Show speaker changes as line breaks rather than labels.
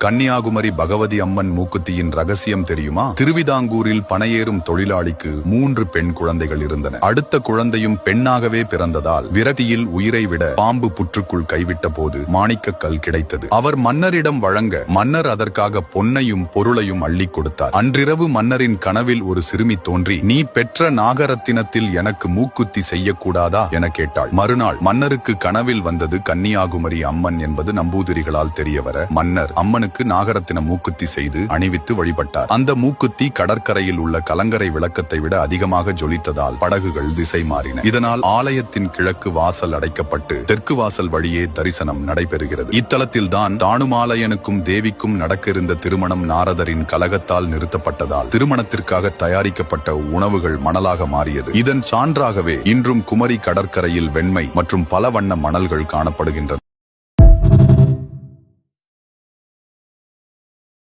கன்னியாகுமரி பகவதி அம்மன் மூக்குத்தியின் ரகசியம் தெரியுமா? திருவிதாங்கூரில் பணையேறும் தொழிலாளிக்கு மூன்று பெண் குழந்தைகள் இருந்தன. அடுத்த குழந்தையும் பெண்ணாகவே பிறந்ததால் விரதியில் உயிரை விட பாம்பு புற்றுக்குள் கைவிட்ட போது மாணிக்கக்கல் கிடைத்தது. அவர் மன்னரிடம் வழங்க மன்னர் அதற்காக பொன்னையும் பொருளையும் அள்ளி கொடுத்தார். அன்றிரவு மன்னரின் கனவில் ஒரு சிறுமி தோன்றி நீ பெற்ற நாகரத்தினத்தில் எனக்கு மூக்குத்தி செய்யக்கூடாதா? என கேட்டாள். மறுநாள் மன்னருக்கு கனவில் வந்தது கன்னியாகுமரி அம்மன் என்பது நம்பூதிரிகளால் தெரியவர மன்னர் அம்மன் அம்மனுக்கு நாகரத்தின மூக்குத்தி செய்து அணிவித்து வழிபட்டார். அந்த மூக்குத்தி கடற்கரையில் உள்ள கலங்கரை விளக்கத்தை விட அதிகமாக ஜொலித்ததால் படகுகள் திசை மாறின. இதனால் ஆலயத்தின் கிழக்கு வாசல் அடைக்கப்பட்டு தெற்கு வாசல் வழியே தரிசனம் நடைபெறுகிறது. இத்தலத்தில் தான் தானுமாலயனுக்கும் தேவிக்கும் நடக்க இருந்த திருமணம் நாரதரின் கலகத்தால் நிறுத்தப்பட்டதால் திருமணத்திற்காக தயாரிக்கப்பட்ட உணவுகள் மணலாக மாறியது. இதன் சான்றாகவே இன்றும் குமரி கடற்கரையில் வெண்மை மற்றும் பல வண்ண மணல்கள் காணப்படுகின்றன.